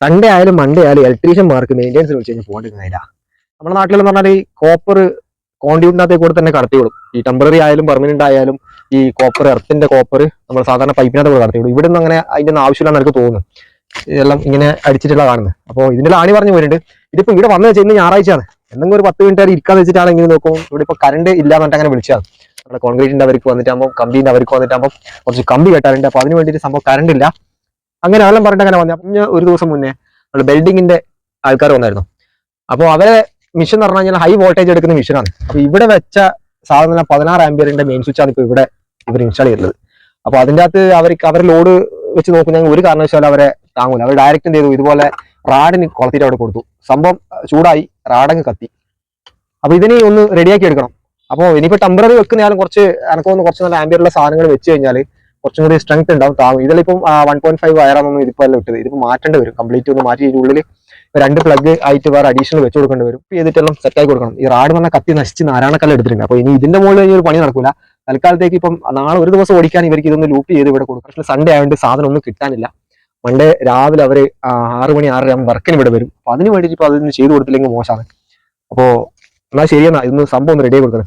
Sunday ആയാലും Monday ആയാലും ഇലക്ട്രീഷ്യന്മാർക്ക് maintenance വിളിച്ച് കഴിഞ്ഞാൽ പോകേണ്ടിരുന്നില്ല നമ്മുടെ നാട്ടിലെന്ന് പറഞ്ഞാൽ ഈ കോപ്പർ കോണ്ടിയൂട്ടിനകത്തേക്ക് കൂടെ തന്നെ കടത്തിവിടും ഈ ടെമ്പററി ആയാലും പെർമനന്റ് ആയാലും ഈ കോപ്പർ എർത്തിന്റെ കോപ്പർ നമ്മൾ സാധാരണ പൈപ്പിനകത്ത് കൂടെ കടത്തിവിടും ഇവിടെ നിന്ന് അങ്ങനെ അതിന്റെ ഒന്നും ആവശ്യമില്ലെന്ന് എനിക്ക് തോന്നുന്നു. ഇതെല്ലാം ഇങ്ങനെ അടിച്ചിട്ടുള്ള കാണുന്നത്. അപ്പോൾ ഇതിന്റെ ആണി പറഞ്ഞു പോയിട്ടുണ്ട്. ഇതിപ്പോൾ ഇവിടെ വന്നു വെച്ചാൽ ഇന്ന് ഞായറാഴ്ചയാണ്. എന്തെങ്കിലും ഒരു പത്ത് മിനിറ്റ് ഇരിക്കാന്ന് വെച്ചിട്ടാണ് ഇങ്ങനെ നോക്കും. ഇവിടെ ഇപ്പോൾ കറണ്ട് ഇല്ല എന്നിട്ട് അങ്ങനെ വിളിച്ചതാണ്. നമ്മുടെ കോൺക്രീറ്റിന്റെ അവർക്ക് വന്നിട്ടാകുമ്പോൾ കമ്പീന്റെ അവർക്ക് വന്നിട്ടാകുമ്പോൾ കുറച്ച് കമ്പി കെട്ടാറുണ്ട്. അപ്പോൾ അതിന് വേണ്ടിയിട്ട് സംഭവം കറണ്ട് ഇല്ല. അങ്ങനെ അതെല്ലാം പറഞ്ഞിട്ട് അങ്ങനെ വന്നു. അപ്പം ഒരു ദിവസം മുന്നേ നമ്മൾ ബിൽഡിങ്ങിന്റെ ആൾക്കാർ വന്നായിരുന്നു. അപ്പോൾ അവരെ മിഷൻ എന്ന് പറഞ്ഞു ഹൈ വോൾട്ടേജ് എടുക്കുന്ന മിഷനാണ് അപ്പൊ ഇവിടെ വെച്ച സാധനം പതിനാറ് ആംബിയറിന്റെ മെയിൻ സ്വിച്ചാണ് ഇപ്പൊ ഇവിടെ ഇവർ ഇൻസ്റ്റാൾ ചെയ്തിട്ടുള്ളത്. അപ്പൊ അതിന്റെ അകത്ത് അവർക്ക് അവരെ ലോഡ് വെച്ച് നോക്കുന്ന ഒരു കാരണവശാലും അവരെ താങ്ങൂല. അവർ ഡയറക്റ്റ് എന്ത് ചെയ്തു? ഇതുപോലെ റാഡിന് കൊളത്തിട്ട് അവിടെ കൊടുത്തു. സംഭവം ചൂടായി റാഡങ്ങ് കത്തി. അപ്പൊ ഇതിനെ ഒന്ന് റെഡിയാക്കി എടുക്കണം. അപ്പോൾ ഇനിയിപ്പോ ടെമ്പററി വെക്കുന്നയാലും കുറച്ച് എനക്കൊന്ന് കുറച്ച് നല്ല ആംബിയറുള്ള സാധനങ്ങൾ വെച്ച് കഴിഞ്ഞാൽ കുറച്ചും കൂടി സ്ട്രെങ്ത് ഉണ്ടാവും. താങ്ങും ഇതിലിപ്പം വൺ പോയിന്റ് ഫൈവ് വയറാണെന്നും ഇതിപ്പോ അല്ല ഇട്ടത്. ഇതിപ്പോ മാറ്റേണ്ടി വരും. കംപ്ലീറ്റ് ഒന്ന് മാറ്റി ഇതിന്റെ ഉള്ളിൽ രണ്ട് പ്ലഗ് ആയിട്ട് വേറെ അഡീഷണൽ വെച്ച് കൊടുക്കേണ്ടി വരും. ചെയ്തിട്ടെല്ലാം ആയി കൊടുക്കണം. ഈ റാഡ് വന്ന കത്തി നശിച്ച് നാരായണക്കല്ല് എടുത്തിട്ടുണ്ട്. അപ്പോൾ ഇനി ഇതിന്റെ മുകളിൽ ഇനി ഒരു പണി നടക്കില്ല തൽക്കാലത്തേക്ക് ഇപ്പം നാളെ ഒരു ദിവസം ഓടിക്കാൻ ഇവർക്ക് ഇതൊന്ന് ലൂപ്പ് ചെയ്ത് ഇവിടെ കൊടുക്കും പക്ഷേ സൺഡേ ആയതുകൊണ്ട് സാധനം ഒന്നും കിട്ടാനില്ല. മൺഡേ രാവിലെ അവർ ആറ് മണി ആറര ആകുമ്പോൾ വർക്കിന് ഇവിടെ വരും. അപ്പൊ അതിന് വേണ്ടിയിട്ട് ഇപ്പൊ അതൊന്നും ചെയ്ത് കൊടുത്തില്ലെങ്കിൽ മോശമാണ്. അപ്പോൾ എന്നാൽ ശരിയെന്നാ. ഇന്ന് സംഭവം ഒന്ന് റെഡി കൊടുക്കണം.